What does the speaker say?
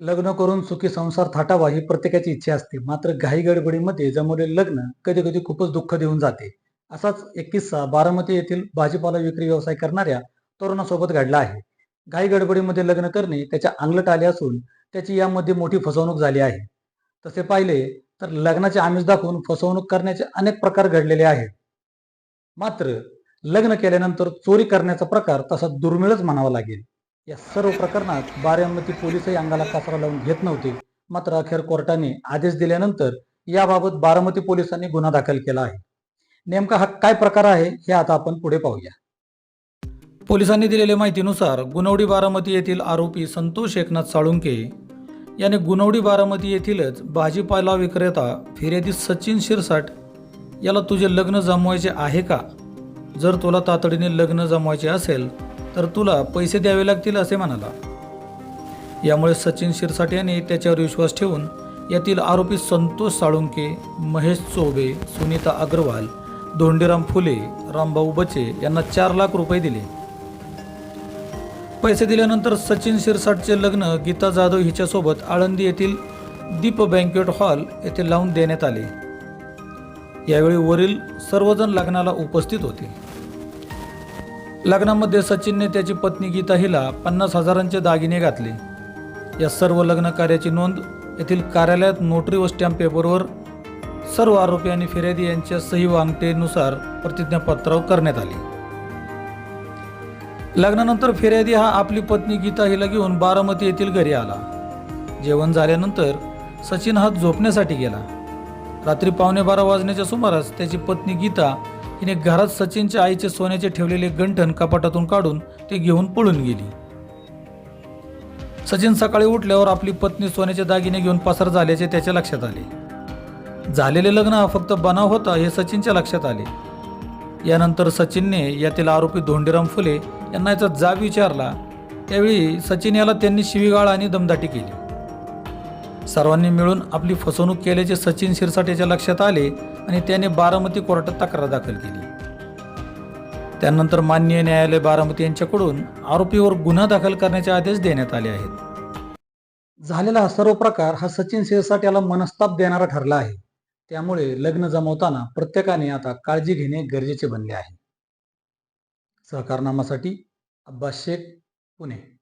लग्न करून सुखी संसार थाटावा ही प्रत्येकाची इच्छा असते. मात्र घाई गडबडीमध्ये जमवलेले लग्न कधी कधी खूपच दुःख देऊन जाते. असाच एक किस्सा बारामती येथील भाजीपाला विक्री व्यवसाय करणाऱ्या तरुणासोबत घडला आहे. घाई गडबडीमध्ये लग्न करणे त्याच्या अंगलट आले असून त्याची यामध्ये मोठी फसवणूक झाली आहे. तसे पाहिले तर लग्नाचे आमिष दाखवून फसवणूक करण्याचे अनेक प्रकार घडलेले आहेत. मात्र लग्न केल्यानंतर चोरी करण्याचा प्रकार तसा दुर्मिळच म्हणावा लागेल. या सर्व प्रकरणात बारामती पोलीसही अंगाला कचरा लावून घेत नव्हते. मात्र अखेर कोर्टाने आदेश दिल्यानंतर याबाबत बारामती पोलिसांनी गुन्हा दाखल केला आहे. नेमका हा काय प्रकार आहे हे आता आपण पुढे पाहूया. पोलिसांनी दिलेल्या माहितीनुसार गुणवडी बारामती येथील आरोपी संतोष एकनाथ साळुंके याने गुणवडी बारामती येथीलच भाजीपाला विक्रेता फिर्यादी सचिन शिरसाट याला तुझे लग्न जमवायचे आहे का? जर तुला तातडीने लग्न जमवायचे असेल तर तुला पैसे द्यावे लागतील असे म्हणाला. यामुळे सचिन शिरसाट यांनी त्याच्यावर विश्वास ठेवून यातील आरोपी संतोष साळुंके महेश चोबे सुनीता अग्रवाल धोंडीराम फुले रामभाऊ बचे यांना चार लाख रुपये दिले. पैसे दिल्यानंतर सचिन शिरसाटचे लग्न गीता जाधव हिच्यासोबत आळंदी येथील दीप बँक्वेट हॉल येथे लावून देण्यात आले. यावेळी वरील सर्वजण लग्नाला उपस्थित होते. लग्नामध्ये सचिनने त्याची पत्नी गीता हिला पन्नास हजारांचे दागिने घातले. या सर्व लग्न कार्याची नोंद येथील कार्यालयात नोटरी व स्टॅम्प पेपरवर सर्व आरोपी आणि फिर्यादी यांच्या सही व अंगठेनुसार प्रतिज्ञापत्रावर करण्यात आली. लग्नानंतर फिर्यादी हा आपली पत्नी गीता हिला घेऊन बारामती येथील घरी आला. जेवण झाल्यानंतर सचिन हा झोपण्यासाठी गेला. रात्री पावणे बारा वाजण्याच्या सुमारास त्याची पत्नी गीता हिने घरात सचिनच्या आईचे सोन्याचे ठेवलेले गंठण कपाटातून काढून ते घेऊन पळून गेली. सचिन सकाळी उठल्यावर आपली पत्नी सोन्याचे दागिने घेऊन पसार झाल्याचे त्याच्या लक्षात आले. झालेले लग्न हा फक्त बनाव होता हे सचिनच्या लक्षात आले. यानंतर सचिनने यातील आरोपी धोंडीराम फुले यांना याचा जाब विचारला. त्यावेळी सचिन याला त्यांनी शिवीगाळ आणि दमदाटी केली. सर्वांनी मिळून आपली फसवणूक केल्याचे सचिन शिरसाट याच्या लक्षात आले आणि त्याने बारामती कोर्टात तक्रार दाखल केली. त्यानंतर माननीय न्यायालय बारामती यांच्याकडून आरोपीवर गुन्हा दाखल करण्याचे आदेश देण्यात आले आहेत. झालेला हा सर्व प्रकार हा सचिन शिरसाट याला मनस्ताप देणारा ठरला आहे. त्यामुळे लग्न जमवताना प्रत्येकाने आता काळजी घेणे गरजेचे बनले आहे. सहकारनामासाठी अब्बास शेख पुणे.